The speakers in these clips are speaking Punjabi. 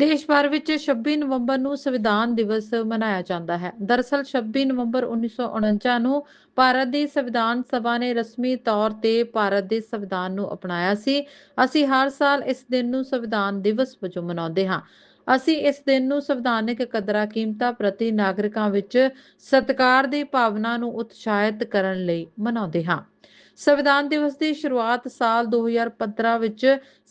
ਦੇਸ਼ ਭਰ ਵਿੱਚ 26 ਨਵੰਬਰ ਨੂੰ ਸੰਵਿਧਾਨ ਦਿਵਸ ਮਨਾਇਆ ਜਾਂਦਾ ਹੈ। ਦਰਅਸਲ 26 ਨਵੰਬਰ 1949 ਨੂੰ ਭਾਰਤ ਦੀ ਸੰਵਿਧਾਨ ਸਭਾ ਨੇ ਰਸਮੀ ਤੌਰ ਤੇ ਭਾਰਤ ਦੇ ਸੰਵਿਧਾਨ ਨੂੰ ਅਪਣਾਇਆ ਸੀ। ਅਸੀਂ ਹਰ ਸਾਲ ਇਸ ਦਿਨ ਨੂੰ ਸੰਵਿਧਾਨ ਦਿਵਸ ਵਜੋਂ ਮਨਾਉਂਦੇ ਹਾਂ। ਅਸੀਂ ਇਸ ਦਿਨ ਨੂੰ ਸੰਵਿਧਾਨਿਕ ਕਦਰਾਂ ਕੀਮਤਾਂ ਪ੍ਰਤੀ ਨਾਗਰਿਕਾਂ ਵਿੱਚ ਸਤਿਕਾਰ ਦੀ ਭਾਵਨਾ ਨੂੰ ਉਤਸ਼ਾਹਿਤ ਕਰਨ ਲਈ ਮਨਾਉਂਦੇ ਹਾਂ। ਸੰਵਿਧਾਨ ਦਿਵਸ ਦੀ ਸ਼ੁਰੂਆਤ ਸਾਲ 2015 ਵਿੱਚ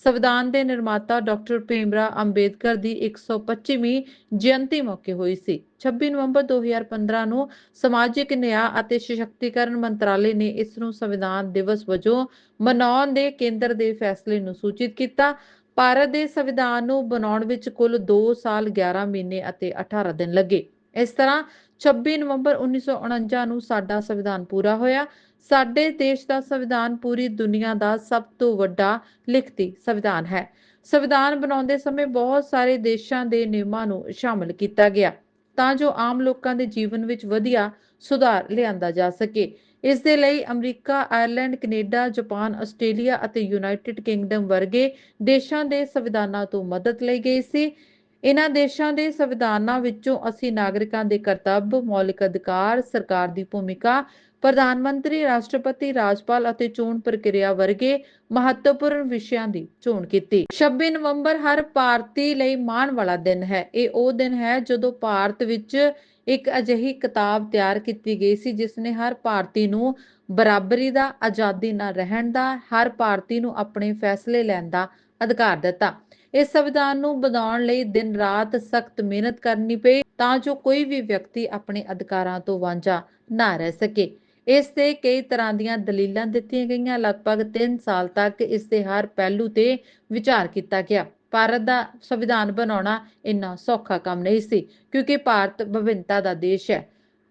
ਸੰਵਿਧਾਨ ਦੇ ਨਿਰਮਾਤਾ ਡਾਕਟਰ ਭੀਮਰਾਵ ਅੰਬੇਦਕਰ ਦੀ 125ਵੀਂ ਜਯੰਤੀ ਮੌਕੇ ਹੋਈ ਸੀ। 26 ਨਵੰਬਰ 2015 ਨੂੰ ਸਮਾਜਿਕ ਨਿਆਂ ਅਤੇ ਸਸ਼ਕਤੀਕਰਨ ਮੰਤਰਾਲੇ ਨੇ ਇਸ ਨੂੰ ਸੰਵਿਧਾਨ ਦਿਵਸ ਵਜੋਂ ਮਨਾਉਣ ਦੇ ਕੇਂਦਰ ਦੇ ਫੈਸਲੇ ਨੂੰ ਸੂਚਿਤ ਕੀਤਾ। ਭਾਰਤ ਦੇ ਸੰਵਿਧਾਨ ਨੂੰ ਬਣਾਉਣ ਵਿੱਚ ਕੁੱਲ 2 ਸਾਲ 11 ਮਹੀਨੇ ਅਤੇ 18 ਦਿਨ ਲੱਗੇ। ਇਸ ਤਰ੍ਹਾਂ 26 ਨਵੰਬਰ 1949 ਨੂੰ ਸਾਡਾ ਸੰਵਿਧਾਨ ਪੂਰਾ ਹੋਇਆ। ਸਾਡੇ ਦੇਸ਼ ਦਾ ਸੰਵਿਧਾਨ ਪੂਰੀ ਦੁਨੀਆ ਦਾ ਸਭ ਤੋਂ ਵੱਡਾ ਲਿਖਤੀ ਸੰਵਿਧਾਨ ਹੈ। ਸੰਵਿਧਾਨ ਬਣਾਉਂਦੇ ਸਮੇਂ ਬਹੁਤ ਸਾਰੇ ਦੇਸ਼ਾਂ ਦੇ ਨਿਯਮਾਂ ਨੂੰ ਸ਼ਾਮਲ ਕੀਤਾ ਗਿਆ ਤਾਂ ਜੋ ਆਮ ਲੋਕਾਂ ਦੇ ਜੀਵਨ ਵਿੱਚ ਵਧੀਆ ਸੁਧਾਰ ਲਿਆਂਦਾ ਜਾ ਸਕੇ। ਇਸ ਦੇ ਲਈ America, Ireland, Canada, Japan, Australia ਅਤੇ ਯੂਨਾਈਟਿਡ ਕਿੰਗਡਮ ਵਰਗੇ ਦੇਸ਼ਾਂ ਦੇ ਸੰਵਿਧਾਨਾਂ ਤੋਂ ਮਦਦ ਲਈ ਗਈ ਸੀ। ਇਹਨਾਂ ਦੇਸ਼ਾਂ ਦੇ ਸੰਵਿਧਾਨਾਂ ਵਿੱਚੋਂ ਅਸੀਂ ਨਾਗਰਿਕਾਂ ਦੇ ਕਰਤੱਵ, ਮੌਲਿਕ ਅਧਿਕਾਰ, ਸਰਕਾਰ ਦੀ ਭੂਮਿਕਾ, ਪ੍ਰਧਾਨ ਮੰਤਰੀ, ਰਾਸ਼ਟਰਪਤੀ, ਰਾਜਪਾਲ ਅਤੇ ਚੋਣ ਪ੍ਰਕਿਰਿਆ ਵਰਗੇ ਮਹੱਤਵਪੂਰਨ ਵਿਸ਼ਿਆਂ ਦੀ ਚੋਣ ਕੀਤੀ। 26 ਨਵੰਬਰ ਹਰ ਭਾਰਤੀ ਲਈ ਮਾਣ ਵਾਲਾ ਦਿਨ ਹੈ। ਇਹ ਉਹ ਦਿਨ ਹੈ ਜਦੋਂ ਭਾਰਤ ਵਿੱਚ ਇੱਕ ਅਜਿਹੀ ਕਿਤਾਬ ਤਿਆਰ ਕੀਤੀ ਗਈ ਸੀ ਜਿਸ ਨੇ ਹਰ ਭਾਰਤੀ ਨੂੰ ਬਰਾਬਰੀ ਦਾ, ਆਜ਼ਾਦੀ ਨਾਲ ਰਹਿਣ ਦਾ, ਹਰ ਭਾਰਤੀ ਨੂੰ ਆਪਣੇ ਫੈਸਲੇ ਲੈਣ ਦਾ ਅਧਿਕਾਰ ਦਿੱਤਾ। ਇਸ ਸੰਵਿਧਾਨ ਨੂੰ ਬਣਾਉਣ ਲਈ ਦਿਨ ਰਾਤ ਸਖਤ ਮਿਹਨਤ ਕਰਨੀ ਪਈ ਤਾਂ ਜੋ ਕੋਈ ਵੀ ਵਿਅਕਤੀ ਆਪਣੇ ਅਧਿਕਾਰਾਂ ਤੋਂ ਵਾਂਝਾ ਨਾ ਰਹਿ ਸਕੇ। ਇਸ ਤੇ ਕਈ ਤਰ੍ਹਾਂ ਦੀਆਂ ਦਲੀਲਾਂ ਦਿੱਤੀਆਂ ਗਈਆਂ। ਲਗਭਗ 3 ਸਾਲ ਤੱਕ ਇਸ ਦੇ ਹਰ ਪਹਿਲੂ ਤੇ ਵਿਚਾਰ ਕੀਤਾ ਗਿਆ। ਭਾਰਤ ਦਾ ਸੰਵਿਧਾਨ ਬਣਾਉਣਾ ਇੰਨਾ ਸੌਖਾ ਕੰਮ ਨਹੀਂ ਸੀ, ਕਿਉਂਕਿ ਭਾਰਤ ਵਿਭਿੰਨਤਾ ਦਾ ਦੇਸ਼ ਹੈ।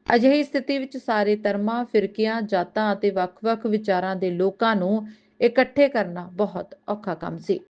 ਅਜਿਹੀ ਸਥਿਤੀ ਵਿੱਚ ਸਾਰੇ ਧਰਮਾਂ, ਫਿਰਕਿਆਂ, ਜਾਤਾਂ ਅਤੇ ਵੱਖ-ਵੱਖ ਵਿਚਾਰਾਂ ਦੇ ਲੋਕਾਂ ਨੂੰ ਇਕੱਠੇ ਕਰਨਾ ਬਹੁਤ ਔਖਾ ਕੰਮ ਸੀ।